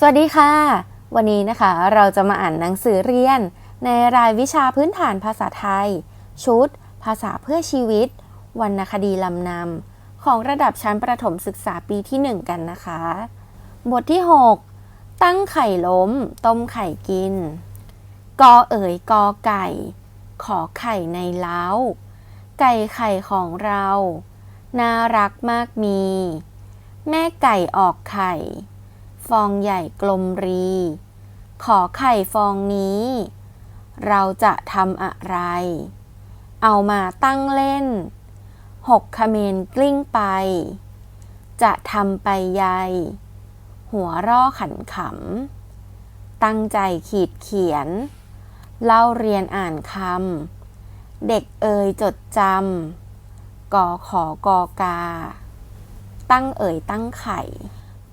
สวัสดีค่ะ วันนี้นะคะเราจะมาอ่านหนังสือเรียน ในรายวิชาพื้นฐานภาษาไทย ชุด ภาษาเพื่อชีวิตวรรณคดีลำนำของระดับชั้นประถมศึกษาปีที่ 1 กันนะคะ บทที่ 6 ตั้งไข่ล้ม ต้มไข่กิน กอเอ๋ยกอไก่ ขอไข่ในเล้า ไก่ไข่ของเรา น่ารักมากมี แม่ไก่ออกไข่ ฟองใหญ่กลมรี ขอไข่ฟองนี้ เราจะทำอะไร เอามาตั้งเล่น หกขเมนกลิ้งไป จะทำไปใย หัวร่อขันขำ ตั้งใจขีดเขียน เล่าเรียนอ่านคำ เด็กเอ่ยจดจำกอขอกอกา ตั้งเอ่ยตั้งไข่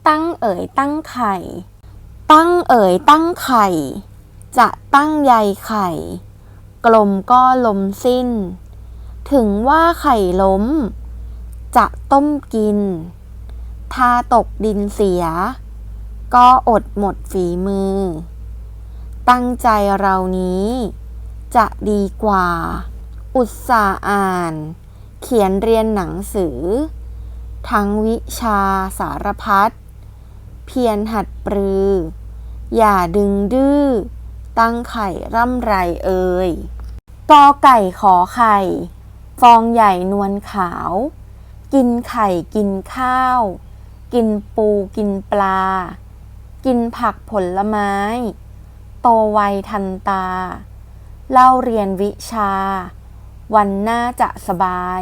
ตั้งเอ๋ยตั้งไข่ ตั้งเอ๋ยตั้งไข่ จะตั้งใยไข่ กลมก็ลมสิ้น ถึงว่าไข่ล้ม จะต้มกิน ถ้าตกดินเสีย ก็อดหมดฝีมือ ตั้งใจเรานี้ จะดีกว่า อุตส่าห์อ่าน เขียนเรียนหนังสือทั้งวิชาสารพัด เพียรหัดปรือ อย่าดึงดื้อ ตั้งไข่ร่ำไรเอ่ยกอไก่ขอไข่ ฟองใหญ่นวลขาว กินไข่กินข้าว กินปูกินปลา กินผักผลไม้ โตไวทันตา เล่าเรียนวิชา วันหน้าจะสบาย